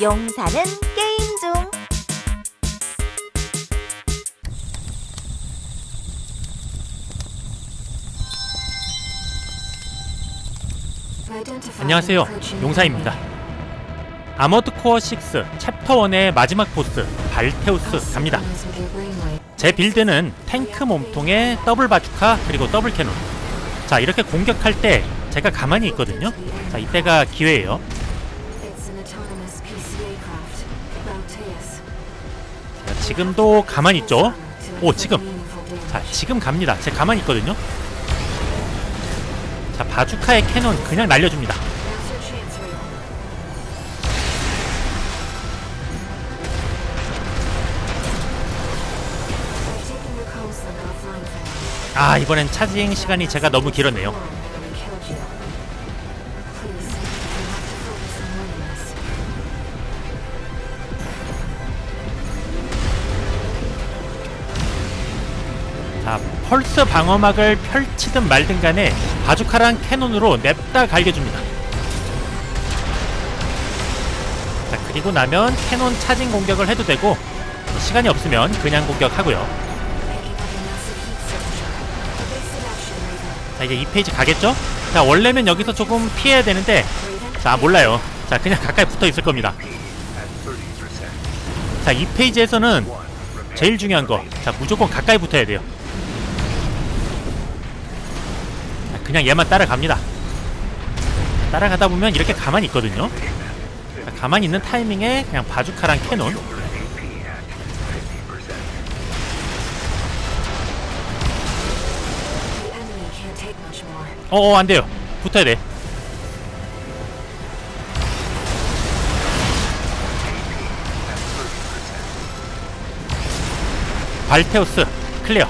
용사는 게임 중. 안녕하세요. 용사입니다. 아머드 코어 6 챕터 1의 마지막 보스 발테우스 갑니다. 제 빌드는 탱크 몸통에 더블 바주카 그리고 더블 캐논. 자 이렇게 공격할 때 제가 가만히 있거든요. 자 이때가 기회예요. 지금도 가만히 있죠. 오 지금. 자 지금 갑니다. 제가 가만히 있거든요. 자 바주카의 캐논 그냥 날려줍니다. 아 이번엔 차징 시간이 제가 너무 길었네요. 펄스 방어막을 펼치든 말든 간에 바주카랑 캐논으로 냅다 갈겨줍니다. 자 그리고 나면 캐논 차징 공격을 해도 되고 시간이 없으면 그냥 공격하고요. 자 이제 2페이지 가겠죠? 자 원래면 여기서 조금 피해야 되는데 자 몰라요 자 그냥 가까이 붙어 있을 겁니다 자 2페이지에서는 제일 중요한 거 자 무조건 가까이 붙어야 돼요 그냥 얘만 따라갑니다. 따라가다 보면 이렇게 가만히 있거든요. 자, 가만히 있는 타이밍에 그냥 바주카랑 캐논. 어어 안돼요. 붙어야 돼. 발테우스 클리어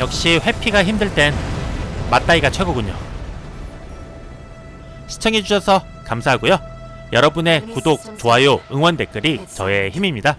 역시 회피가 힘들 땐 맞다이가 최고군요. 시청해주셔서 감사하고요. 여러분의 구독, 좋아요, 응원 댓글이 저의 힘입니다